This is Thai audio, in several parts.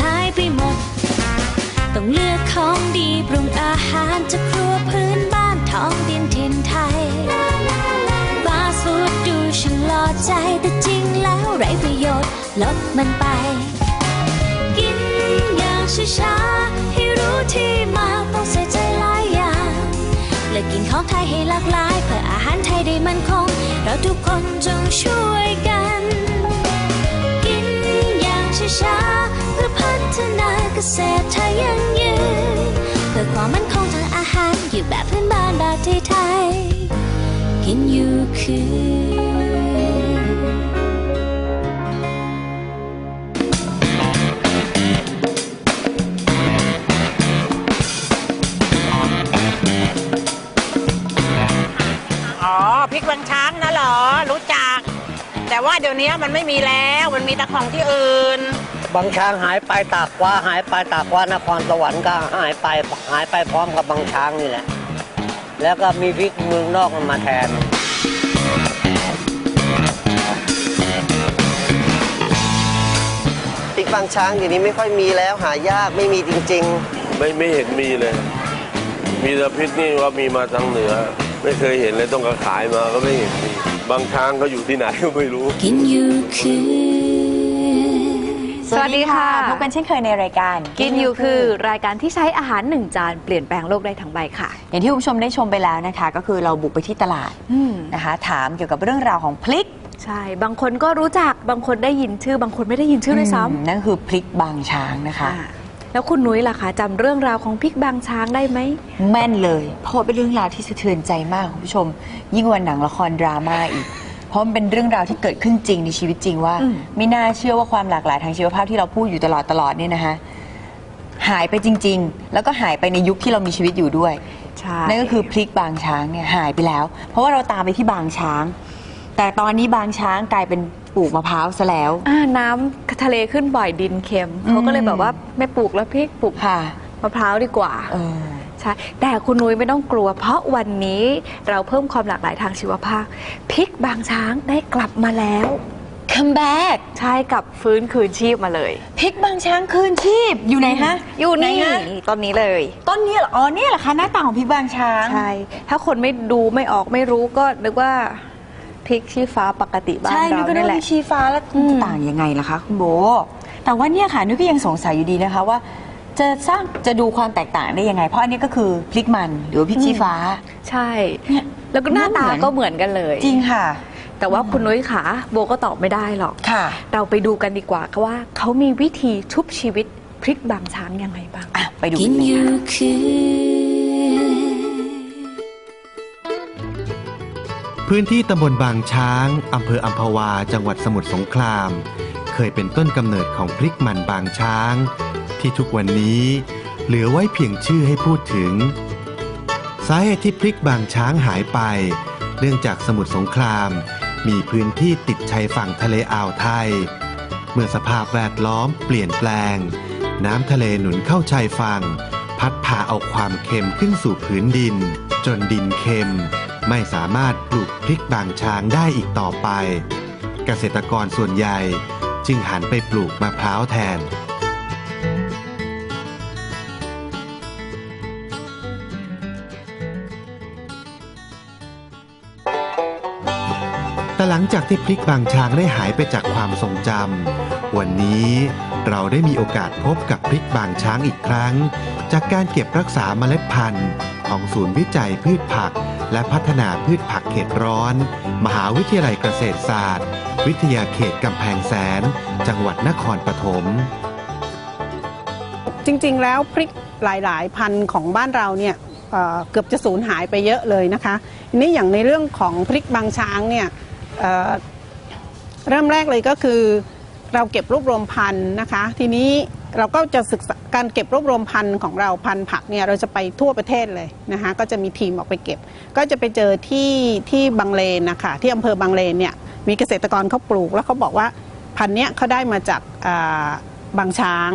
หายไปหมด ต้องเลือกของดีปรุงอาหารจากครัวพื้นบ้านท้องดินถิ่นไทยฟาสต์ฟูดดูช่างหล่อใจแต่จริงแล้วไร้ประโยชน์ลบมันไป กินอย่างช้าๆให้รู้ที่มาต้องใส่ใจหลายอย่างเลือกกินของไทยให้หลากหลายเพื่ออาหารไทยได้มั่นคง เราทุกคนจงช่วยกัน กินอย่างช้าๆ เพื่อพัฒนาเกษตรไทยยั่งยืนเพื่อความมั่นคงทางอาหารอยู่แบบพื้นบ้านแบบไทยๆกินอยู่คืออ๋อพริกบางช้างนะเหรอ รู้จัก แต่ว่าเดี๋ยวนี้มันไม่มีแล้ว มันมีแต่ของที่อื่น บางช้างหายไปตากว่าหายไปตากว่านครสวรรค์ก็หายไปหายไปพร้อมกับบางช้างนี่แหละ แล้วก็มีพริกเมืองนอกมันมาแทนพริกบางช้างเดี๋ยวนี้ไม่ค่อยมีแล้วหายากไม่มีจริง ไม่ไม่เห็นมีเลย มีแต่พริกนี่ว่ามีมาทางเหนือ ไม่เคยเห็นเลยต้องกระขายมาก็ไม่เห็นมีบางช้างเขาอยู่ที่ไหนก็ไม่รู้ กินอยู่คือ สวัสดีค่ะ พบกันเช่นเคยในรายการ กินอยู่คือรายการที่ใช้อาหารหนึ่งจานเปลี่ยนแปลงโลกได้ทั้งใบค่ะ อย่างที่คุณผู้ชมได้ชมไปแล้วนะคะ ก็คือเราบุกไปที่ตลาดอืมนะคะ ถามเกี่ยวกับเรื่องราวของพริกใช่ บางคนก็รู้จักบางคนได้ยินชื่อบางคนไม่ได้ยินชื่อด้วยซ้มนั่นคือพริกบางช้างนะำคะอ่าแล้วคุณนุ้ยล่ะคะจำเรื่องราวของพริกบางช้างได้ไหมแม่นเลย เพราะว่าเป็นเรื่องราวที่สะเทือนใจมากคุณผู้ชม ยิ่งกว่าหนังละครดราม่าอีกเพ ราะมันเป็นเรื่องราวที่เกิดขึ้นจริงในชีวิตจริงว่าอืมไม่น่าเชื่อว่าความหลากหลายทางชีวภาพที่เราพูดอยู่ตลอดตลอดเนี่ยนะคะหายไปจริง ๆ แล้วก็หายไปในยุคที่เรามีชีวิตอยู่ด้วยใช่นั่นก็คือพริกบางช้างเนี่ยหายไปแล้ว เพราะว่าเราตามไปที่บางช้าง แต่ตอนนี้บางช้างกลายเป็นปลูกมะพร้าวซะแล้วอ่าน้ำทะเลขึ้นบ่อยดินเค็มเขาก็เลยแบบว่าไม่ปลูกแล้วพริกปลูกค่ะ มะพร้าวดีกว่า เออใช่แต่คุณนุ้ยไม่ต้องกลัว เพราะวันนี้เราเพิ่มความหลากหลายทางชีวภาพพริกบางช้างได้กลับมาแล้ว come back ใช่กลับฟื้นคืนชีพมาเลยพริกบางช้างคืนชีพอยู่ไหนฮะอยู่นี่ไหฮะต้นนี้เลย ต้นนี้เหรออ๋อเนี่ยเหรอคะหน้าตาของพริกบางช้าง ใช่ ถ้าคนไม่ดูไม่ออกไม่รู้ก็นึกว่าพริกชี้ฟ้าปกติบ้านใช่นึกเราก็นึนี่กแหว่าละ มีชีฟ้าแล้วอืมจะต่างยังไงล่ะคะคุณโบ แต่ว่าเนี่ยค่ะนุ้ยก็ยังสงสัยอยู่ดีนะคะว่า จะสร้างจะดูความแตกต่างได้ยังไง เพราะอันนี้ก็คือพริกมันหรือว่าพริกชี้ฟ้า ใช่ เนี่ยแล้วก็หน้าตาเหมือนก็เหมือนกันเลย จริงค่ะ แต่ว่าคุณนุ้ยขาโบก็ตอบไม่ได้หรอก ค่ะ เราไปดูกันดีกว่าค่ะว่าเขามีวิธีชุบชีวิตพริกบางช้างยังไงบ้าง อะ ไปดูกิกันนเลยอยู่ค่ะคือพื้นที่ตำบลบางช้าง อำเภออัมพวา จังหวัดสมุทรสงคราม เคยเป็นต้นกำเนิดของพริกมันบางช้าง ที่ทุกวันนี้เหลือไว้เพียงชื่อให้พูดถึง สาเหตุที่พริกบางช้างหายไป เนื่องจากสมุทรสงคราม มีพื้นที่ติดชายฝั่งทะเลอ่าวไทย เมื่อสภาพแวดล้อมเปลี่ยนแปลง น้ำทะเลหนุนเข้าชายฝั่ง พัดพาเอาความเค็มขึ้นสู่พื้นดิน จนดินเค็ม ไม่สามารถปลูกพริกบางช้างได้อีกต่อไป เกษตรกรส่วนใหญ่จึงหันไปปลูกมะพร้าวแทน แต่หลังจากที่พริกบางช้างได้หายไปจากความทรงจำวันนี้เราได้มีโอกาสพบกับพริกบางช้างอีกครั้ง จากการเก็บรักษาเมล็ดพันธุ์ ของศูนย์วิจัยพืชผัก และพัฒนาพืชผักเขตร้อน มหาวิทยาลัยเกษตรศาสตร์ วิทยาเขตกำแพงแสน จังหวัดนครปฐมจริงๆ แล้วพริกหลายๆ พันธุ์ของบ้านเราเนี่ยเเกือบจะสูญหายไปเยอะเลยนะคะนี้อย่างในเรื่องของพริกบางช้างเนี่ย เเริ่มแรกเลยก็คือเราเก็บรวบรวมพันธุ์นะคะ ทีนี้เราก็จะศึกษาการเก็บรวบรวมพันธุ์ของเราพันธุ์ผักเนี่ยเราจะไปทั่วประเทศเลยนะคะก็จะมีทีมออกไปเก็บ ก็จะไปเจอที่ที่บางเลนนะคะที่อำเภอบางเลนเนี่ยมีเกษตรกรเขาปลูก แล้วเขาบอกว่าพันธุ์เนี้ยเขาได้มาจากบางช้าง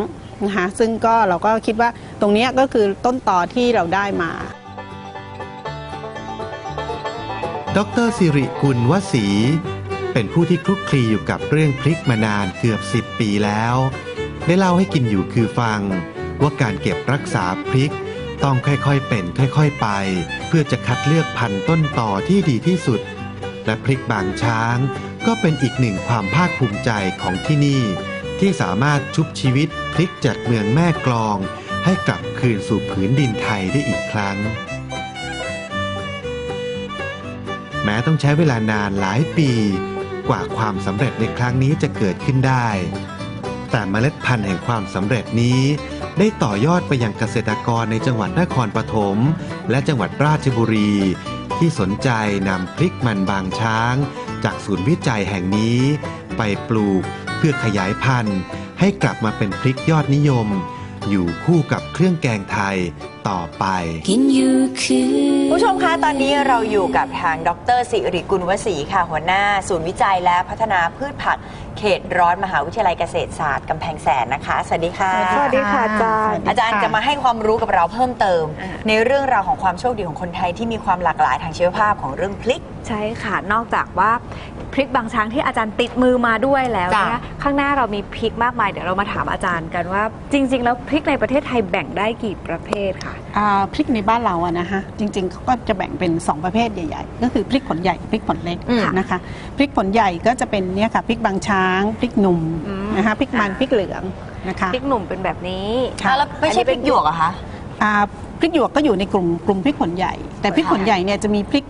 นะคะซึ่งก็เราก็คิดว่าตรงนี้ก็คือต้นต่อที่เราได้มา ดรสิริกุลวสี เป็นผู้ที่คลุกคลีอยู่กับเรื่องพริกมานานเกือบ 10 ปีแล้ว ได้เล่าให้กินอยู่คือฟัง ว่าการเก็บรักษาพริก ต้องค่อยๆเป็นค่อยๆไป เพื่อจะคัดเลือกพันธุ์ต้นต่อที่ดีที่สุด และพริกบางช้าง ก็เป็นอีกหนึ่งความภาคภูมิใจของที่นี่ ที่สามารถชุบชีวิตพริกจากเมืองแม่กลอง ให้กลับคืนสู่ผืนดินไทยได้อีกครั้ง ม้ต้องใช้เวลานานหลายปี กว่าความสำเร็จในครั้งนี้จะเกิดขึ้นได้ แต่เมล็ดพันธุ์แห่งความสำเร็จนี้ ได้ต่อยอดไปยังเกษตรกรในจังหวัดนครปฐมและจังหวัดราชบุรี ที่สนใจนำพริกมันบางช้าง จากศูนย์วิจัยแห่งนี้ ไปปลูกเพื่อขยายพันธุ์ ให้กลับมาเป็นพริกยอดนิยม อยู่คู่กับเครื่องแกงไทยต่อไป กินอยู่คือ ผู้ชมคะตอนนี้เราอยู่กับทางดรสิริกุลวศรีค่ะหัวหน้า ศูนย์วิจัยและพัฒนาพืชผักเขตร้อนมหาวิทยาลัยเกษตรศาสตร์กำแพงแสนนะคะ สวัสดีค่ะสวัสดีค่ะอาจารย์ อาจารย์จะมาให้ความรู้กับเราเพิ่มเติมอ่าในเรื่องราวของความโชคดีของคนไทยที่มีความหลากหลายทางชีวภาพของเรื่องพลิก ใช่ค่ะ นอกจากว่า พริกบางช้างที่อาจารย์ติดมือมาด้วยแล้วจ้ะเนี่ยข้างหน้าเรามีพริกมากมายเดี๋ยวเรามาถามอาจารย์กันว่า จริง ๆ แล้วพริกในประเทศไทยแบ่งได้กี่ประเภทค่ะ อ่าพริกในบ้านเราอะนะคะจริงๆเขาก็จะแบ่งเป็น 2 ประเภทใหญ่ ๆ ก็คือพริกผลใหญ่กับพริกผลเล็กอืมนะคะพริกผลใหญ่ก็จะเป็นเนี่ยค่ะพริกบางช้างพริกหนุ่มอืม นะคะพริกมันอ่าพริกเหลืองนะคะพริกหนุ่มเป็นแบบนี้ค่ะอะ แล้วไม่ใช่พริกหยวกเหรอะคะ อ่าพริกหยวกก็อยู่ในกลุ่มกลุ่มพริกผลใหญ่ แต่พริกผลใหญ่เนี่ยจะมีพริก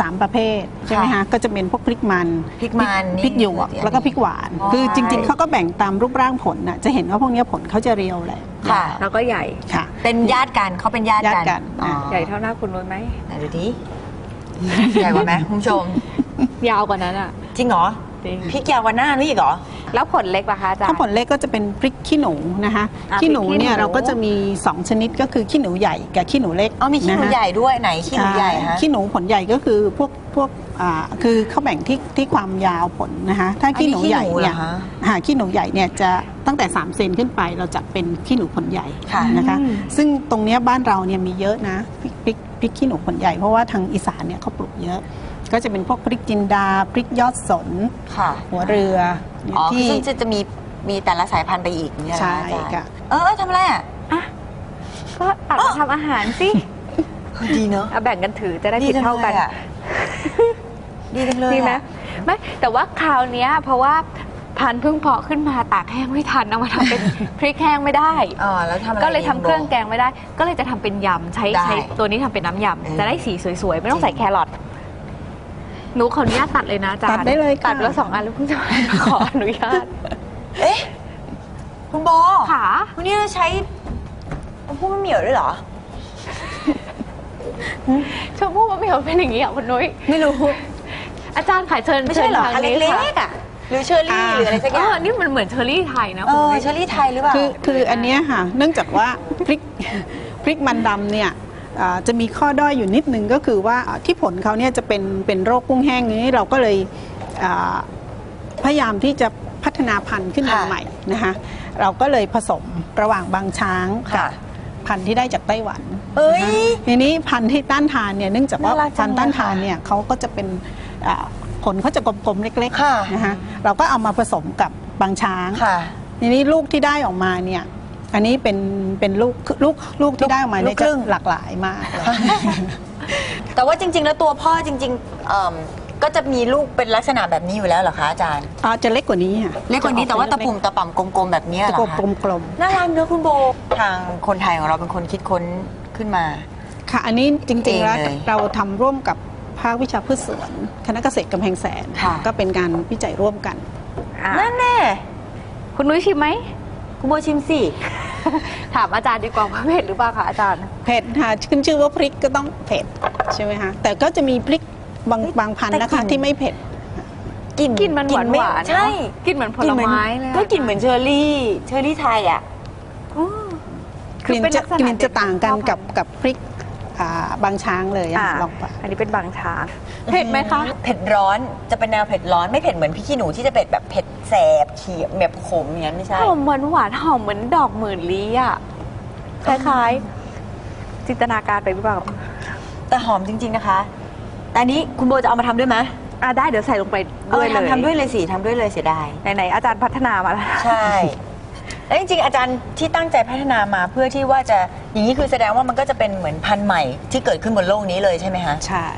สามประเภทใช่ไหมคะก็จะเป็นพวกพริกมันพริกมันพริกหยวกนี่แล้วก็พริกหวานอ๋อคือจริง ๆเขาก็แบ่งตามรูปร่างผลน่ะจะเห็นว่าพวกเนี้ยผลเขาจะเรียวแหละค่ะ แล้วก็ใหญ่ค่ะ เป็นญาติกันเขาเป็นญาติญาติกันกันอ๋อใหญ่เท่าหน้าคุณนุ้ยไหมไหนดูดิใหญ่กว่าไหมคุณผู้ชมยาวกว่านั้นอะจริงเหรอจริงพริกยาวกว่าหน้านี่อีกเหรอ แล้วผลเล็กล่ะคะอาจารย์ ถ้าผลเล็กก็จะเป็นพริกขี้หนูนะคะอ่าขี้หนูพริกขี้เนี่ยหนูเราก็จะมี 2 ชนิดก็คือขี้หนูใหญ่กับขี้หนูเล็กอ๋อมีขี้หนูะคะใหญ่ด้วยไหนขี้หนูใหญ่ฮะขี้หนูผลใหญ่ก็คือพวกพวกอ่าคือเขาแบ่งที่ที่ความยาวผลนะคะถ้าขี้หนูใหญ่เนี่ยอันนี้ขี้หนูเหรอคะหาขี้หนูใหญ่เนี่ยจะตั้งแต่3เซนขึ้นไปเราจัดเป็นขี้หนูผลใหญ่ค่ะ นะคะอืม ซึ่งตรงเนี้ยบ้านเราเนี่ยมีเยอะนะพริกพริกพริกขี้หนูผลใหญ่เพราะว่าทางอีสานเนี่ยเขาปลูกเยอะ ก็จะเป็นพวกพริกจินดาพริกยอดสน ค่ะหัวเรือเนี่ยอ๋อคือที่ซึ่งจะจะมีมีแต่ละสายพันธุ์ไปอีกเนี่ยเหรอใช่อาจารย์ค่ะเออเออทำอะไรอะอะก็ตักมาทำอาหารสิเฮ้ยดีเนอะเอาแบ่งกันถือจะได้ดีผิดจังเท่าเลกันยอะดีจังเลยดีไหมอะไม่แต่ว่าคราวเนี้ยเพราะว่าพันธุ์เพิ่งเพาะขึ้นมาตากแห้งไม่ทันเอามาทำเป็นพริกแห้งไม่ได้อ๋อแล้วทำอะไรก็เลยทำดีเครื่องโบแกงไม่ได้ ก็เลยจะทำเป็นยำใช้ได้ใช้ตัวนี้ทำเป็นน้ำยเออำจะได้สีสวยๆ ไม่ต้องจริงใส่แครอท หนูขออนุญาตตัดเลยนะอาจารย์ตัดได้เลยค่ะ ตัดแล้วสองอันแล้วเพิ่งจะขออนุญาต เอ๊ะ คุณโบขาวันนี้เราใช้พูดมะเหมี่ยวด้วยเหรอ ชมพู่มะเหมียวเป็นอย่างนี้อะคุณนุ้ย ไม่รู้ อาจารย์ขายเชิญไม่ใช่เหรอชิญอันทางเล็ค่ะกๆอะหรือเชอร์รี่หรืออะไรสักอเอย่างอนี่มันเหมือนเชอร์รี่ไทยนะเอคุณอนุ้ยเชอร์รี่ไทยหรือเปล่า คือคืออันเนี้ยค่ะ เนื่องจากว่าพริกพริกมันดำเนี่ยอ่า จะมีข้อด้อยอยู่นิดนึงก็คือว่าที่ผลเขาเนี่ยจะเป็นเป็นโรคกุ้งแห้งนี้เราก็เลยอ่าพยายามที่จะพัฒนาพันธุ์ขึ้นมาค่ะใหม่นะคะเราก็เลยผสมระหว่างบางช้างกัค่ะบพันธุ์ที่ได้จากไต้หวันเอ้ยนะคะทีนี้พันธุ์ที่ต้านทานเนี่ยเนื่องจากว่าน่ารักจัพังนธุ์เลยต้านทานค่ะเนี่ยเขาก็จะเป็นอ่าผลเขาจะกลมๆเล็กค่ะๆนะคะเราก็เอามาผสมกับบางช้างค่ะทีนี้ลูกที่ได้ออกมาเนี่ย อันนี้เป็นเป็นลูกลูกลูกที่ได้ออกมาเนี่ยลูกคจะรึ่งหลากหลายมากเลยแต่ว่าจริง ๆ แล้วตัวพ่อจริงๆเอิ่มก็จะมีลูกเป็นลักษณะแบบนี้อยู่แล้วเหรอคะอาจารย์ อ่าจะเล็กกว่านี้ค่ะเล็กกว่านี้แต่ว่าตะปุ่มเตะป่ำกลมๆแบบนี้ล็กเหรจะอคะกลมกลมน่ารักเนอะคุณโบทางคนไทยของเราเป็นคนคิดค้นขึ้นมา ๆค่ะ อันนี้จริงๆแล้วเองเลยเราทำร่วมกับภาควิชาพืชสวนคณะเกษตรกำแพงแสน ค่ะ ก็เป็นการวิจัยร่วมกัน อะนั่นแน่คุณนุ้ยชิมไหมคุณโบชิมสิ ถามอาจารย์ดีกว่าว่าเผ็ดหรือเปล่าคะอาจารย์ เผ็ดค่ะขึ้นชื่อว่าพริกก็ต้องเผ็ดใช่ไหมคะแต่ก็จะมีพริกบางบางพันธุ์นะคะ ที่ไม่เผ็ด กลิ่นกลิ่นมันหวานไม่หวานใช่กลิ่นเหมือนผลไม้เลยอะก็กลิ่นเหมือนเชอร์รี่ เชอร์รี่ไทยอะอืมกลิ่นคือเป็นจะลักษณะกลิ่นจะต่างกันเด่นของกับกับพริก อ่าบางช้างเลยอะอะลองไป อันนี้เป็นบางช้างเผ็ดไหมคะเผ็ดร้อนจะเป็นแนวเผ็ดร้อนไม่เผ็ดเหมือนพี่ขี้หนูที่จะเผ็ดแบบเผ็ดแสบเขียวแบบขมอย่างนั้นไม่ใช่หอมหวานหวานๆหอมเหมือนดอกหมื่นลี้อะคล้ายๆ จินตนาการไปหรือเปล่าแต่หอมจริง ๆนะคะ แต่อันนี้คุณโบจะเอามาทำด้วยไหมอะได้เดี๋ยวใส่ลงไปเอด้วอยเลยทำทำด้วยเลยสิทำด้วยเลยเสียดายไหนๆอาจารย์พัฒนามาแล้ว ใช่ แล้วจริงๆอาจารย์ที่ตั้งใจพัฒนามาเพื่อที่ว่าจะอย่างนี้คือแสดงว่ามันก็จะเป็นเหมือนพันธุ์ใหม่ที่เกิดขึ้นบนโลกนี้เลยใช่ไหมคะ ใช่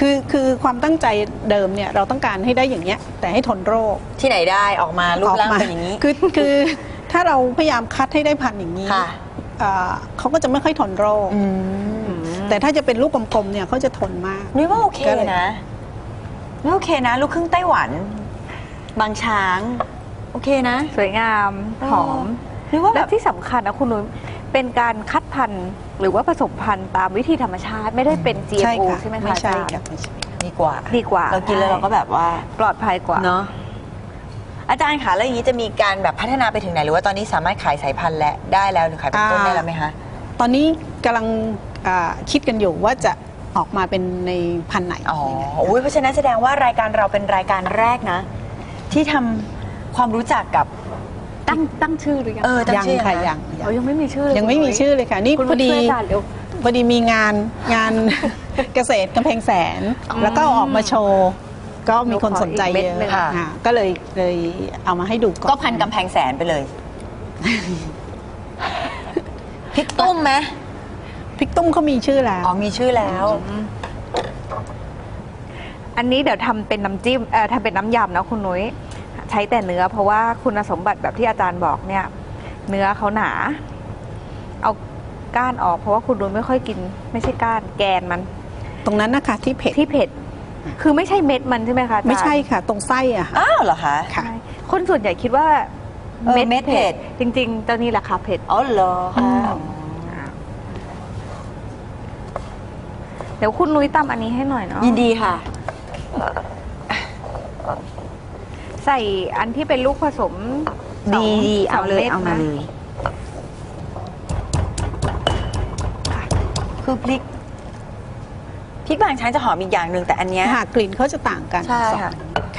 คือคือความตั้งใจเดิมเนี่ยเราต้องการให้ได้อย่างเงี้ยแต่ให้ทนโรคที่ไหนได้ออกมารูปร่างกมเป็นอย่างนี้ คือคือถ้าเราพยายามคัดให้ได้พันธุ์อย่างนี้ค่ะอ่าเขาก็จะไม่ค่อยทนโรค อืมแต่ถ้าจะเป็นลูกกลมๆเนี่ยเขาจะทนมากนุ้ยว่าโอเคก็เลย นะนุ้ยโอเคนะ ลูกครึ่งไต้หวัน บางช้าง โอเคนะ สวยงามอ๋อหอมนุ้ยว่าแบและบที่สำคัญนะคุณนุ้ยเป็นการคัดพันธุ์หรือว่าผสมพันธุ์ตามวิธีธรรมชาติไม่ได้เป็นใช่ GMO ค่ะใช่ไหมคะไม่ใช่อาจารย์ค่ะไม่ใช่ดีกว่าดีกว่าเรากินแล้วเราก็แบบว่าปลอดภัยกว่า เนาะอาจารย์คะแล้วอย่างนี้จะมีการแบบพัฒนาไปถึงไหน หรือว่าตอนนี้สามารถขายสายพันธุ์และได้แล้วหรือขายเป็นต้นอ่าได้แล้วไหมคะ ตอนนี้กำลังอ่าคิดกันอยู่ว่าจะออกมาเป็นในพันธุ์ไหนอ๋ออุ้ยเพราะฉะนั้นแสดงว่ารายการเราเป็นรายการแรกนะ ที่ทำ ความรู้จักกับ ตั้งตั้งชื่อหรือยังเออตั้งยังชื่อค่ะนะยัง อ๋อยังไม่มีชื่อเลยยังไม่มีคุณนุ้ชื่อเลยค่ะ นี่คุณพอดีช่วยอาจารย์เร็วพอดีมีงานงาน เกษตรกำแพงแสนอ๋อแล้วก็เอาออกมาโชว์ ก็มีคนสนใจเม็ดเยหนึ่งอะอ่าก็เลยเลยเอามาให้ดูก่อนก็พันกำแพงแสนไปเลยพริกตุ้มไหมพริกตุ้มเขามีชื่อแล้ว อ๋อมีชื่อแล้ว อันนี้เดี๋ยวทำเป็นน้ำจิ้มเอ่อทำเป็นน้ำยำนะคุณนุ้ย ใช้แต่เนื้อเพราะว่าคุณสมบัติแบบที่อาจารย์บอกเนี่ย เนื้อเขาหนา เอาก้านออกเพราะว่าคุณนุ้ยไม่ค่อยกิน ไม่ใช่ก้านแกนมัน ตรงนั้นนะคะที่เผ็ดที่เผ็ด คือไม่ใช่เม็ดมันใช่ไหมคะอาจารย์ไม่ใช่ค่ะ ตรงไส้อะค่ะอ้าวเหรอคะค่ะ ใช่คนส่วนใหญ่คิดว่าเออเม็ดเผ็ด จริงๆตอนนี้แหละค่ะเผ็ด อ๋อเหรอคะ เดี๋ยวคุณนุ้ยตำอันนี้ให้หน่อยเนาะ ยินดีค่ะ ใส่อันที่เป็นลูกผสมสองดีดีเอาเลยสงเอามาดนะเลย คือพริกพริกบางช้างจะหอมอีกอย่างหนึ่งแต่อันเนี้ยค่ะกลิ่นเขาจะต่างกันใช่สองค่ะ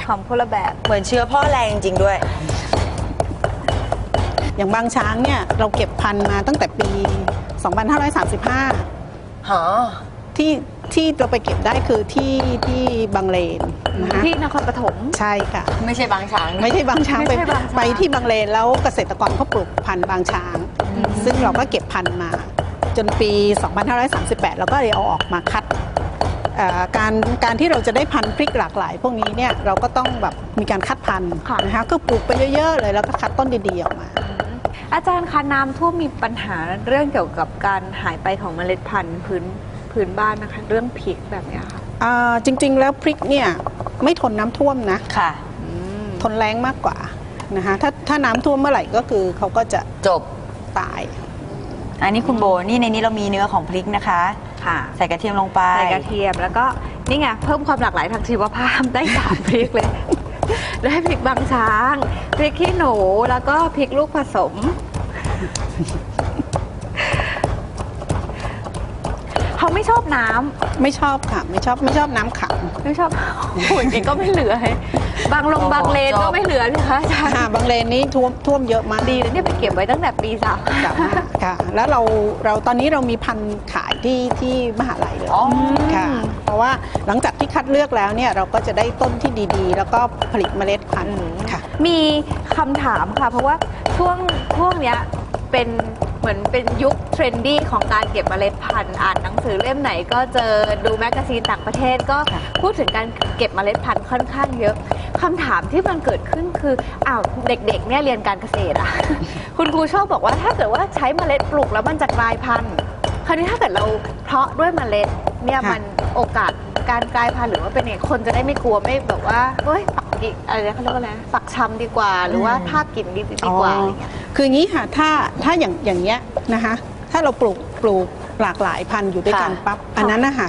หอมคนละแบบ เหมือนเชื้อพ่อแรงจริงๆด้วย อย่างบางช้างเนี่ยเราเก็บพันธุ์มาตั้งแต่ปี 2535 หอ ที่ ที่เราไปเก็บได้คือที่ที่บางเลนนะคะที่นครปฐมใช่ค่ะ ไม่ใช่บางช้าง ไม่ใช่บางช้างไม่ไปใช่บางช้าง ไปที่บางเลนแล้วเกษตรกรเขาปลูกพันธุ์บางช้าง ซึ่งเราก็เก็บพันธุ์มา จนปี 2538 เราก็เลยเอาออกมาคัดเอ่อการการที่เราจะได้พันธุ์พริกหลากหลาย พวกนี้เนี่ยเราก็ต้องแบบมีการคัดพันธุ์ค่ะ นะคะก็ปลูกไปเยอะๆเลยแล้วก็คัดต้นดีๆออกมา อาจารย์คะน้ำท่วมมีปัญหาเรื่องเกี่ยวกับการหายไปของเมล็ดพันธุ์พื้น พื้นบ้านนะคะ เรื่องพริกแบบเนี้ยค่ะอ่าจริงๆ แล้วพริกเนี่ยไม่ทนน้ำท่วมนะ ค่ะทนแรงมากกว่านะคะถ้าถ้าน้ำท่วมเมื่อไหร่ก็คือเขาก็จะจบ ตาย อันนี้คุณโบนี่ในนี้เรามีเนื้อของพริกนะคะ ค่ะใส่กระเทียมลงไป ใส่กระเทียมแล้วก็นี่ไงเพิ่มความหลากหลายทางชีวภาพได้สามพริกเลย ได้พริกบางช้างพริกขี้หนูแล้วก็พริกลูกผสม เขา ไม่ชอบน้ำไม่ชอบค่ะ ไม่ชอบไม่ชอบน้ำขังไม่ชอบหุ่นเองก็ไม่เหลือให้บางลงโอ้โหบางเลนจบก็ไม่เหลือนะคะอาจารย์ค่ะบางเลนนี้ท่วมท่วมเยอะมากดีนะเนี่ยไปเก็บไว้ตั้งแต่ปีสามค่ะค่ะ แล้วเราเราตอนนี้เรามีพันธุ์ขายที่ที่มหาลัยเลยอ๋อค่ะ เพราะว่าหลังจากที่คัดเลือกแล้วเนี่ยเราก็จะได้ต้นที่ดีๆ แล้วก็ผลิตเมล็ดพันธุ์ค่ะ มีคำถามค่ะ เพราะว่าช่วงช่วงเนี้ยเป็น เหมือนเป็นยุคเทรนดี้ของการเก็บเมล็ดพันธุ์อ่านหนังสือเล่มไหนก็เจอดูแมกกาซีนต่างประเทศก็ค่ะพูดถึงการเก็บเมล็ดพันธุ์ค่อนข้างเยอะคำถามที่มันเกิดขึ้นคืออ้าวเด็กๆเนี่ยเรียนการเกษตรอะคุณครูชอบบอกว่าถ้าเกิดว่าใช้เมล็ดปลูกแล้วมันจะกลายพันธุ์ คราวนี้ถ้าเกิดเราเพาะด้วยเมล็ดเนี่ยค่ะ มันโอกาสการกลายพันธุ์หรือว่าเป็นไงคนจะได้ไม่กลัวไม่แบบว่าเฮ้ยปักกิอะไรนะเขาเรียกว่าอะไรปักชำดีกว่า หรือว่าภาพกลิ่นดีดีกว่าอะไรเงี้ย คืออย่างนี้ค่ะถ้าถ้าอย่างอย่างเงี้ยนะคะถ้าเราปลูกปลูกหลากหลายพันธุ์อยู่ด้วยกันค่ะปั๊บอันนั้นนะคะ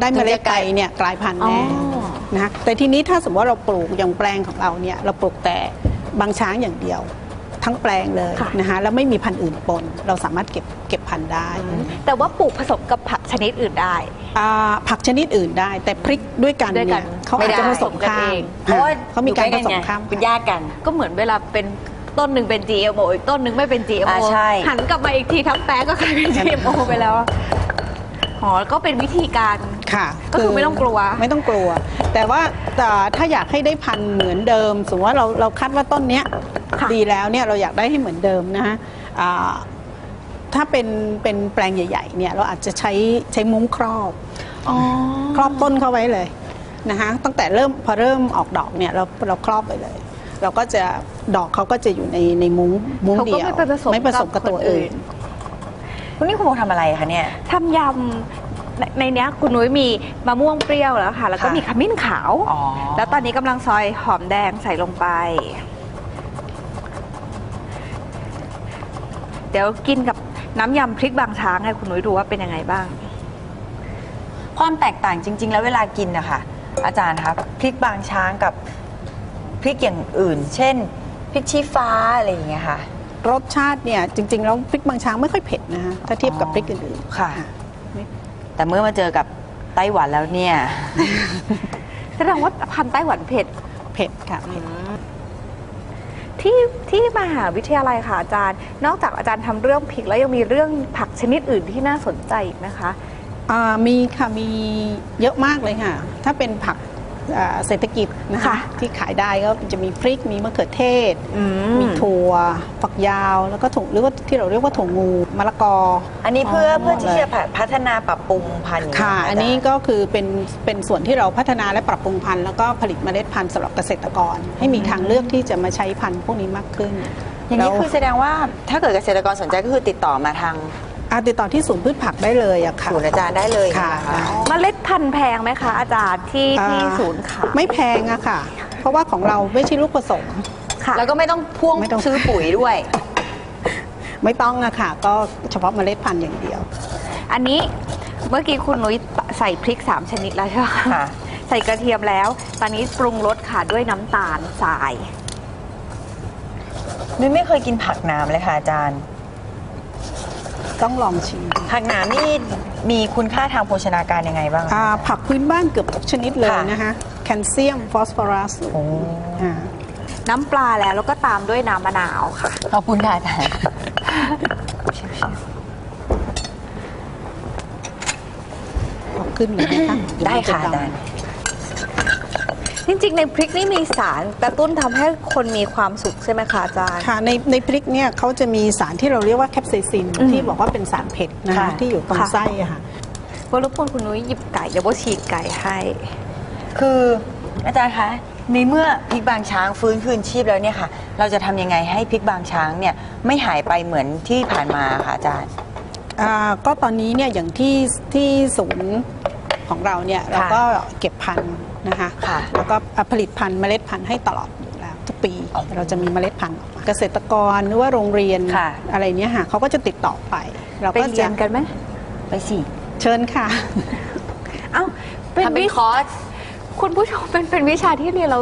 ได้เมล็ดไก่เนี่ยกลายพันธุ์แน่อ๋อ นะคะแต่ทีนี้ถ้าสมมติว่าเราปลูกอย่างแปลงของเราเนี่ยเราปลูกแต่บางช้างอย่างเดียว ทั้งแปลงเลยค่ะ นะคะแล้วไม่มีพันธุ์อื่นปน เราสามารถเก็บเก็บพันธุ์ได้แต่ว่าปลูกผสมกับผักชนิดอื่นได้ อ่าผักชนิดอื่นได้ แต่พริกด้วยกันด้วยกัเนี่นยเขาอาจจะผสมข้ามไม่ได้เพราะว่าเขามีการผสมข้ามเป็นญาติกัน ก็เหมือนเวลาเป็นต้นหนึ่งเป็น GMO อีกต้นหนึ่งไม่เป็น GMO อ่าใช่ หันกลับมาอีกทีทั้งแปลงก็กลายเป็น GMO ไปแล้วอ๋ อก็เป็นวิธีการ ค่ะก็คือไม่ต้องกลัว ไม่ต้องกลัว แต่ว่าแต่ถ้าอยากให้ได้พันธุ์เหมือนเดิม สมมติว่าเราเราคัดว่าต้นเนี้ยค่ะดีแล้วเนี่ยเราอยากได้ให้เหมือนเดิมนะฮะอ่าถ้าเป็นเป็นแปลงใหญ่ๆเนี่ยเราอาจจะใช้ใช้มุ้งครอบ อ๋อ ครอบต้นเข้าไว้เลยนะคะตั้งแต่เริ่มพอเริ่มออกดอกเนี่ยเราเราครอบไปเลย เราก็จะดอกเขาก็จะอยู่ในในมุ้งมุ้งเขาเดีก็ยวไม่ไปผสมไม่ผสมกับตัวอื่น คุณนี่คุณโบทำอะไรคะเนี่ย ทำยำในในเนี้ยคุณนุ้ยมีมะม่วงเปรี้ยวแล้วค่ะ แล้วก็ค่ะ มีขมิ้นขาว อ๋อแล้วตอนนี้กำลังซอยหอมแดงใส่ลงไป เดี๋ยวกินกับน้ำยำพริกบางช้างให้คุณนุ้ยดูว่าเป็นยังไงบ้าง ความแตกต่างจริง ๆ แล้วเวลากินนะคะอาจารย์ครับพริกบางช้างกับพริกอย่างอื่น เช่นพริกชี้ฟ้าอะไรอย่างเงี้ยค่ะ รสชาติเนี่ยจริง ๆ แล้วพริกบางช้างไม่ค่อยเผ็ดนะคะถ้าเทียบกับอ๋อพริกอื่นๆ ค่ะ แต่เมื่อมาเจอกับไต้หวันแล้วเนี่ย แสดงว่าพันธุ์ไต้หวันเผ็ด เผ็ดค่ะเผ็ดที่ที่มหาวิทยาลัยค่ะอาจารย์ นอกจากอาจารย์ทำเรื่องพริกแล้วยังมีเรื่องผักชนิดอื่นที่น่าสนใจอีกนะคะ อ่ามีค่ะมีเยอะมากเลยค่ะ ถ้าเป็นผักอ่า เศรษฐกิจนะคะค่ะที่ขายได้ก็จะมีพริกมีมะเขือเทศอืมีถั่วฝักยาวแล้วก็ถุงหรือว่าที่เราเรียกว่าถั่วงูมะละกอ อันนี้เพื่ออ๋อเพื่อที่จะพัฒนาปรับปรุงพันธุ์ค่ะย่างเงี้ยอันนี้ก็คือเป็นเป็นส่วนที่เราพัฒนาและปรับปรุงพันธุ์แล้วก็ผลิตเมล็ดพันธุ์สำหรับเกษตรกร ให้มีทางเลือกที่จะมาใช้พันธุ์พวกนี้มากขึ้นอย่างนี้แล้วคือแสดงว่าถ้าเกิดเกษตรกรสนใจก็คือติดต่อมาทาง อาติดต่อที่ศูนย์พืชผักได้เลยอะค่ะ ศูนย์อาจารย์ได้เลยค่ะนเมล็ดพันธุ์แพงไหมคะอาจารย์ที่อ่า ที่ศูนย์ขายไม่แพงอะค่ะ เพราะว่าของเราไม่ใช่ลูกผสม ค่ะแล้วก็ไม่ต้องพ่วงไม่ต้อง ซื้อปุ๋ยด้วย ไม่ต้องอะค่ะ ก็เฉพาะเมล็ดพันธุ์อย่างเดียว อันนี้เมื่อกี้คุณนุ้ยใส่พริก 3 ชนิดแล้วใช่ไหมคะค่ะ ใส่กระเทียมแล้ว ตอนนี้ปรุงรสค่ะด้วยน้ำตาลทราย นุ้ยไม่เคยกินผักน้ำเลยค่ะอาจารย์ ต้องลองชิมผักน้ำนี่มีคุณค่าทางโภชนาการยังไงบ้างอ่าผักพื้นบ้านเกือบทุกชนิดเลยค่ะนะคะแคลเซียมฟอสฟอรัสโอ้อ่าน้ำปลาแล้วแล้วก็ตามด้วยน้ำมะนาวค่ะ ขอบคุณค่ะอาจารย์เอาขึ้นเลยนะคะได้ค่ะอาจารย์ จริงๆ ในพริกนี่มีสารกระตุ้นทำให้คนมีความสุขใช่ไหมคะอาจารย์ ค่ะในในพริกเนี่ยเขาจะมีสารที่เราเรียกว่าแคปไซซิน อืมที่บอกว่าเป็นสารเผ็ดนะคะค่ะ ที่อยู่ตรงค่ะ ไส้อะค่ะวรบกวนคุณนุ้ยหยิบไก่เดี๋ยวโบฉีกไก่ให้ คืออาจารย์คะในเมื่อพริกบางช้างฟื้นคืนชีพแล้วเนี่ยค่ะ เราจะทำยังไงให้พริกบางช้างเนี่ยไม่หายไปเหมือนที่ผ่านมาค่ะอาจารย์ อ่าก็ตอนนี้เนี่ยอย่างที่ที่ศูนย์ของเราเนี่ยเราก็เก็บพันธุ์ นะคะค่ะแล้วก็ผลิตพันธุ์เมล็ดพันธุ์ให้ตลอดอยู่แล้วทุกปีอ๋อเราจะมีเมล็ดพันธุ์ออกมาเกษตรกรหรือว่าโรงเรียนค่ะ อะไรเนี้ยค่ะเขาก็จะติดต่อไป เราไปก็เรีจะยนกันไหมไปสิเชิญค่ะ เอ้าเป็นทำเป็นวิคอร์ส คุณผู้ชมเป็นเป็นวิชาที่เรียนเรา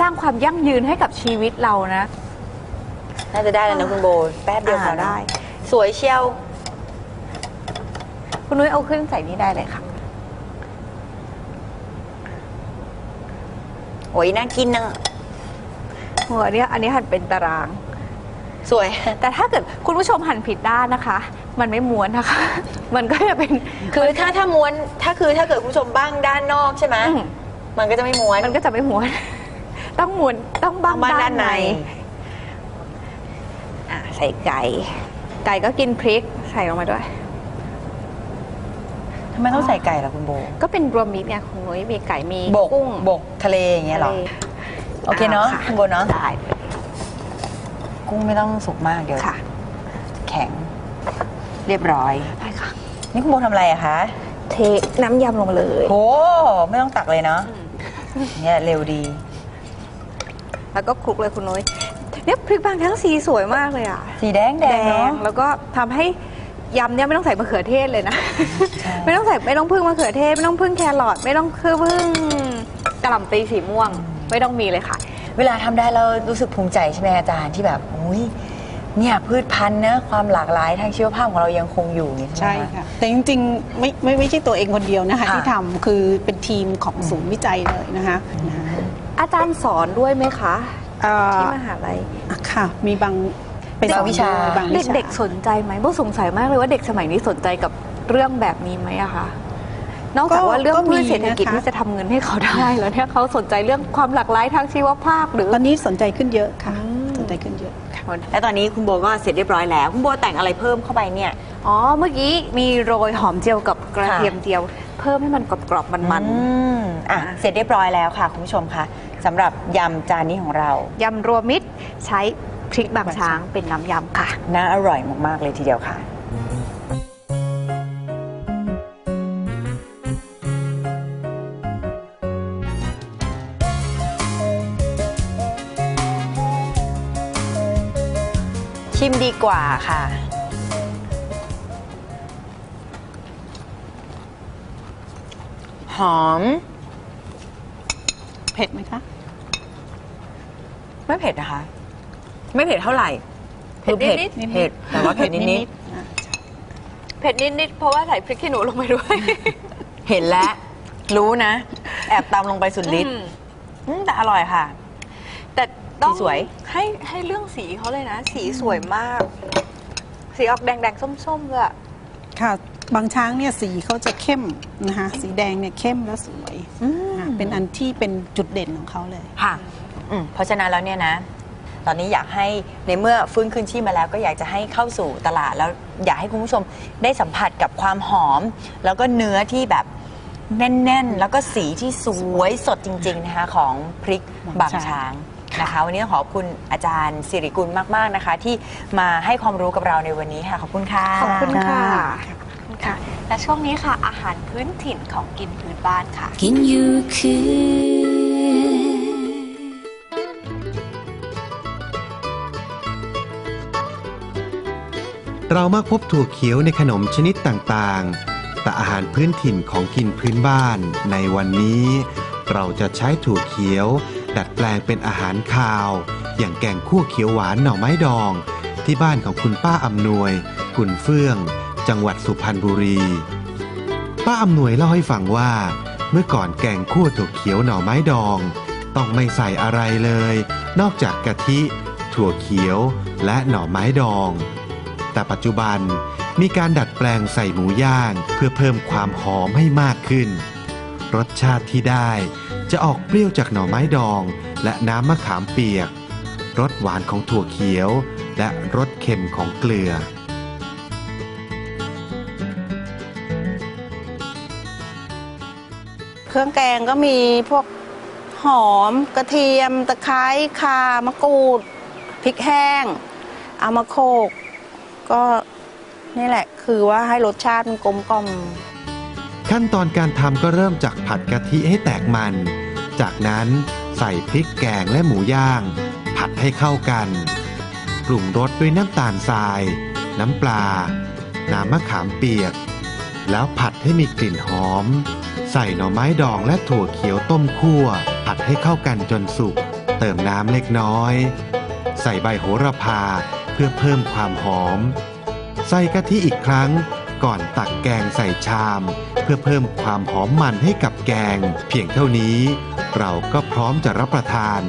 สร้างความยั่งยืนให้กับชีวิตเรานะ น่าจะได้แล้วนะคุณโบ แป๊บเดียวอ่าค่ะได้ สวยเชียว คุณนุ้ยเอาขึ้นใส่นี่ได้เลยค่ะ โอ้ยน่ากินนะหัวเนี้ยอันนี้หั่นเป็นตาราง สวย แต่ถ้าเกิดคุณผู้ชมหั่นผิดด้านนะคะ มันไม่ม้วนนะคะ มันก็จะเป็นคือถ้าถ้าม้วนถ้าคือถ้าเกิดคุณผู้ชมบ้างด้านนอกใช่ไหมอืมมันก็จะไม่ม้วน มันก็จะไม่ม้วน ต้องม้วนต้องบ้างบ้างด้าด้านนในในอะใส่ไก่ ไก่ก็กินพริกใส่ลงมาด้วย ทำไมต้องใส่ไก่ล่ะคุณโบก็เป็นรวมมิตรไงคุณนุ้ยมีไก่มีบกกุ้งบกทะเลอย่างเงี้ยเหรอ โอเคเนาะค่คุณโบเนาะได้กุ้งไม่ต้องสุกมากเดี๋ยวค่ะ แข็ง เรียบร้อย ได้ค่ะ นี่คุณโบทำอะไรอะคะ เทน้ำยำลงเลยโหไม่ต้องตักเลยเนาะเนี่ยเร็วดี แล้วก็คลุกเลยคุณนุ้ยเนี่ยพริกบางทั้งสีสวยมากเลยอะ สีแดงแดงเนาะแล้วก็ทำให้ ยำเนี่ยไม่ต้องใส่มะเขือเทศเลยนะใช่ไม่ต้องใส่ไม่ต้องพึ่งมะเขือเทศไม่ต้องพึ่งแครอทไม่ต้องคือพึ่งกระหล่ำปลีสีม่วง ไม่ต้องมีเลยค่ะ เวลาทำได้เรารู้สึกภูมิใจใช่ไหมอาจารย์ที่แบบอุ้ยเนี่ยพืชพันธุ์นะความหลากหลายทางชีวภาพของเรายังคงอยู่นี่ใช่ไหมค่ะ แต่จริงๆไม่ไม่ไม่ใช่ตัวเองคนเดียวนะคะ ค่ะ ที่ทำคือเป็นทีมของศูนย์วิจัยเลยนะคะอาจารย์สอนด้วยไหมคะ เอ่อที่มหาลัยค่ะ มีบาง ไปสอนบางวิชา บางวิชา เด็กๆสนใจไหมโบสงสัยมากเลยว่าเด็กสมัยนี้สนใจกับเรื่องแบบนี้ไหมอะคะนอกจากว่าเรื่องก็มีพืชเศรษฐกิจนะคะที่จะทำเงินให้เขาได้แล้วเนี่ยเขาสนใจเรื่องความหลากหลายทางชีวภาพหรือตอนนี้สนใจขึ้นเยอะค่ะ สนใจขึ้นเยอะค่ะและตอนนี้คุณโบก็เสร็จเรียบร้อยแล้ว คุณโบแต่งอะไรเพิ่มเข้าไปเนี่ยอ๋อเมื่อกี้มีโรยหอมเจียวกับกระเทียมเจียว เพิ่มให้มันกรอบๆมันอืมอะเสร็จเรียบร้อยแล้วค่ะคุณผู้ชมคะสำหรับยำจานนี้ของเราๆยำรวมมิตรใช้ พริกบางช้างเป็นน้ำยำค่ะ น่าอร่อยมากๆเลยทีเดียวค่ะ ชิมดีกว่าค่ะ หอม เผ็ดไหมคะ ไม่เผ็ดนะคะ ไม่เผ็ดเท่าไหร่เผ็ดคือนิดๆ เผ็ดแต่ว่าเผ็ดนิดๆอ่าเผ็ดนิดๆ เพราะว่าใส่พริกขี้หนูลงไปด้วย ๆเห็นแล้ว รู้นะ แอบตามลงไปสุดฤทธิ์อืมอืมแต่อร่อยค่ะ แต่ต้องสีสวย ให้ให้เรื่องสีเขาเลยนะ สีสวยมาก สีออกแดงแดงๆส้มๆเลยอะค่ะ บางช้างเนี่ยสีเขาจะเข้มนะคะสีแดงเนี่ยเข้มและสวยอ่าเป็นอันที่เป็นจุดเด่นของเขาเลย ค่ะ อืมเพราะฉะนั้นแล้วเนี่ยนะ ตอนนี้อยากให้ในเมื่อฟื้นคืนชีพมาแล้ว ก็อยากจะให้เข้าสู่ตลาด แล้วอยากให้คุณผู้ชมได้สัมผัสกับความหอม แล้วก็เนื้อที่แบบแน่นๆ แล้วก็สีที่สวยสดจริง ๆ นะคะ ของพริกบางช้างนะคะวันนี้ต้องขอบคุณอาจารย์สิริกุลมากๆนะคะ ที่มาให้ความรู้กับเราในวันนี้ค่ะขอบคุณค่ะขอบคุณค่ะค่ะค่ะและช่วงนี้ค่ะอาหารพื้นถิ่นของกินพื้นบ้านค่ะ กินอยู่คือ เรามักพบถั่วเขียวในขนมชนิดต่างๆ แต่อาหารพื้นถิ่นของกินพื้นบ้านในวันนี้ เราจะใช้ถั่วเขียว ดัดแปลงเป็นอาหารคาว อย่างแกงคั่วเขียวหวานหน่อไม้ดอง ที่บ้านของคุณป้าอำนวยกุลเฟื่อง จังหวัดสุพรรณบุรี ป้าอำนวยเล่าให้ฟังว่า เมื่อก่อนแกงคั่วถั่วเขียวหน่อไม้ดอง ต้องไม่ใส่อะไรเลย นอกจากกะทิ ถั่วเขียวและหน่อไม้ดอง แต่ปัจจุบันมีการดัดแปลงใส่หมูย่าง เพื่อเพิ่มความหอมให้มากขึ้น รสชาติที่ได้จะออกเปรี้ยวจากหน่อไม้ดอง และน้ำมะขามเปียก รสหวานของถั่วเขียว และรสเค็มของเกลือ เครื่องแกงก็มีพวกหอมกระเทียม ตะไคร้ข่ามะกรูดพริกแห้งเอามาโขก ก็นี่แหละคือว่าให้รสชาติมันกลมกล่อม ขั้นตอนการทำก็เริ่มจากผัดกะทิให้แตกมัน จากนั้นใส่พริกแกงและหมูย่าง ผัดให้เข้ากันปรุงรสด้วยน้ำตาลทราย น้ำปลา น้ำมะขามเปียก แล้วผัดให้มีกลิ่นหอม ใส่หน่อไม้ดองและถั่วเขียวต้มคั่ว ผัดให้เข้ากันจนสุก เติมน้ำเล็กน้อย ใส่ใบโหระพา เพื่อเพิ่มความหอม ใส่กะทิอีกครั้งก่อนตักแกงใส่ชาม เพื่อเพิ่มความหอมมันให้กับแกง เพียงเท่านี้ เราก็พร้อมจะรับประทาน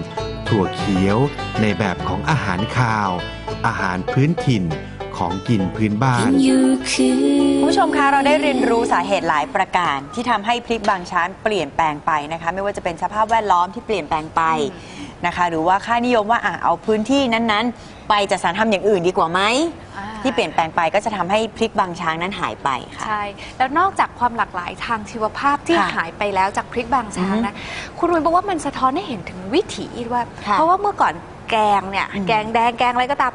ถั่วเขียวในแบบของอาหารคาว อาหารพื้นถิ่นของกินพื้นบ้าน คือคุณผู้ชมคะเราได้เรียนรู้สาเหตุหลายประการ ที่ทำให้พริกบางช้างเปลี่ยนแปลงไปนะคะ ไม่ว่าจะเป็นสภาพแวดล้อมที่เปลี่ยนแปลงไปนะคะ หรือว่าค่านิยมว่าอะเอาพื้นที่นั้นๆ ไปจัดสรรทำอย่างอื่นดีกว่าไหมอ่า ที่เปลี่ยนแปลงไปก็จะทำให้พริกบางช้างนั้นหายไปค่ะ ใช่ แล้วนอกจากความหลากหลายทางชีวภาพที่ค่ะหายไปแล้วจากพริกบางช้างนะ คุณรุนบอกว่ามันสะท้อนให้เห็นถึงวิถีด้วยค่ะเพราะว่าเมื่อก่อนแกงเนี่ย อืมแกงแดงแกงอะไรก็ตาม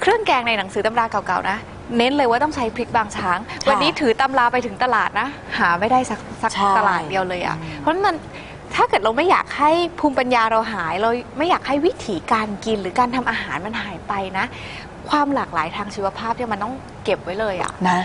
เครื่องแกงในหนังสือตำราเก่าๆนะ เน้นเลยว่าต้องใช้พริกบางช้าง วันนี้ถือตำราไปถึงตลาดนะ หาไม่ได้สักสักใช่ ตลาดเดียวเลยอะ่ะ เพราะฉะนั้นมันถ้าเกิดเราไม่อยากให้ภูมิปัญญาเราหาย เราไม่อยากให้วิถีการกินหรือการทำอาหารมันหายไปนะ ความหลากหลายทางชีวภาพเนี่ยมันต้องเก็บไว้เลยอะ นะ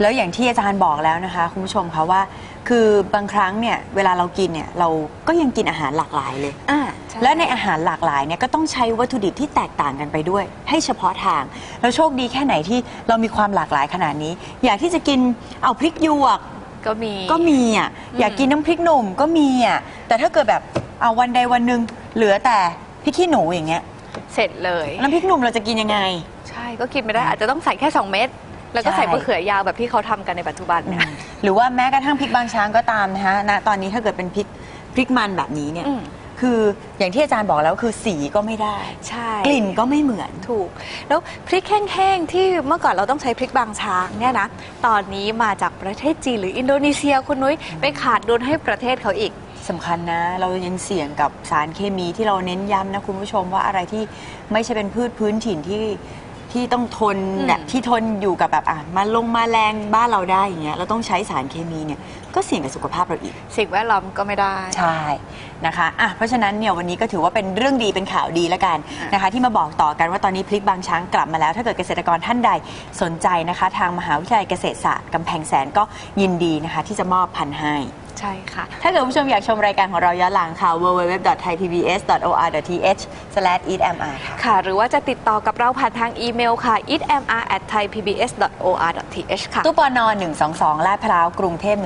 แล้วอย่างที่อาจารย์บอกแล้วนะคะ คุณผู้ชมคะว่า คือบางครั้งเนี่ยเวลาเรากินเนี่ยเราก็ยังกินอาหารหลากหลายเลย อ่าและในอาหารหลากหลายเนี่ยก็ต้องใช้วัตถุดิบที่แตกต่างกันไปด้วย ให้เฉพาะทางแล้วโชคดีแค่ไหนที่เรามีความหลากหลายขนาดนี้ อยากที่จะกินเอาพริกหยวก ก็มี ก็มีอะอืมอยากกินน้ำพริกหนุ่มก็มีอะแต่ถ้าเกิดแบบเอาวันใดวันหนึ่งเหลือแต่พริกขี้หนูอย่างเงี้ยเสร็จเลย น้ำพริกหนุ่มเราจะกินยังไง ใช่ก็กินไม่ได้อาจจะต้องใส่แค่ 2 เม็ด แล้วก็ใส่ใช่มะเขือยาวแบบที่เขาทำกันในปัจจุบันเนี่ย หรือว่าแม้กระทั่งพริกบางช้างก็ตามนะฮะณตอนนี้ถ้าเกิดเป็นพริกพริกมันแบบนี้เนี่ย อืม คืออย่างที่อาจารย์บอกแล้วคือสีก็ไม่ได้ ใช่ กลิ่นก็ไม่เหมือน ถูก แล้วพริกแห้งๆที่เมื่อก่อนเราต้องใช้พริกบางช้างเนี่ยนะ ตอนนี้มาจากประเทศจีนหรืออินโดนีเซียคุณนุ้ยไปขาดดุลให้ประเทศเขาอีก สำคัญนะ เรายังเสี่ยงกับสารเคมีที่เราเน้นย้ำนะคุณผู้ชมว่าอะไรที่ไม่ใช่เป็นพืชพื้นถิ่นที่ ที่ต้องทนอืมแบบที่ทนอยู่กับแบบอะมาลงมาแรงบ้านเราได้อย่างเงี้ยเราต้องใช้สารเคมีเนี่ยก็เสี่ยงกับสุขภาพเราอีก สิ่งแวดล้อมก็ไม่ได้ ใช่นะคะอะเพราะฉะนั้นเนี่ยวันนี้ก็ถือว่าเป็นเรื่องดีเป็นข่าวดีแล้วกันนะคะ ที่มาบอกต่อกันว่าตอนนี้พลิกบางช้างกลับมาแล้ว ถ้าเกิดเกษตรกรท่านใดสนใจนะคะ ทางมหาวิทยาลัยเกษตรศาสตร์กำแพงแสนก็ยินดีนะคะ ที่จะมอบพันธุ์ให้ ใช่ค่ะ ถ้าเกิดคุณผู้ชมอยากชมรายการของเราย้อนหลังค่ะ www.thaipbs.or.th/eatmr ค่ะ ค่ะ หรือว่าจะติดต่อกับเราผ่านทางอีเมลค่ะ eatmr@thaipbs.or.th ค่ะ ตู้ปอนอ122 ลาดพร้าว กรุงเทพ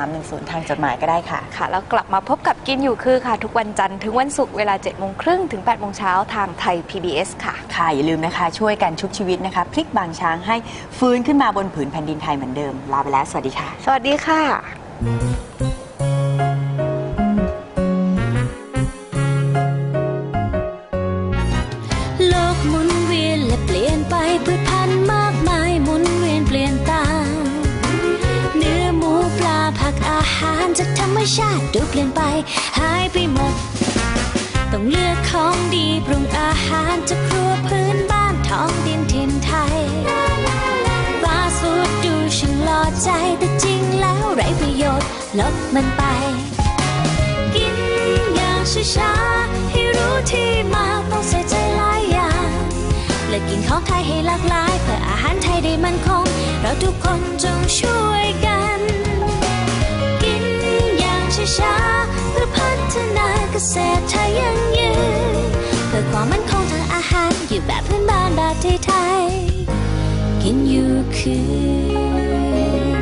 10310 ทางจดหมายก็ได้ค่ะ ค่ะ แล้วกลับมาพบกับกินอยู่คือค่ะ ทุกวันจันทร์ถึงวันศุกร์เวลา7โมงครึ่งถึง8โมงเช้าทางไทย PBS ค่ะ ค่ะ อย่าลืมนะคะ ช่วยกันชุบชีวิตนะคะ พลิกบางช้างให้ฟื้นขึ้นมาบนผืนแผ่นดินไทยเหมือนเดิม ลาไปแล้ว สวัสดีค่ะ สวัสดีค่ะโล ชาติดูเปลี่ยนไป หายไปหมด ต้องเลือกของดีปรุงอาหารจากครัวพื้นบ้านท้องดินถิ่นไทยฟาสต์ฟู้ดดูช่างหล่อใจแต่จริงแล้วไรประโยชน์ ลบมันไป กินอย่างช้าๆให้รู้ที่มาต้องใส่ใจหลายอย่างและกินของไทยให้หลากหลาย เพื่ออาหารไทยได้มันคง เราทุกคนจงช่วยกัน ช้าเพื่อพัฒนาเกษตรไทยยั่งยืนเพื่อความมั่นคงทางอาหารอยู่แบบพื้นบ้านแบบไทยๆกินอยู่คือ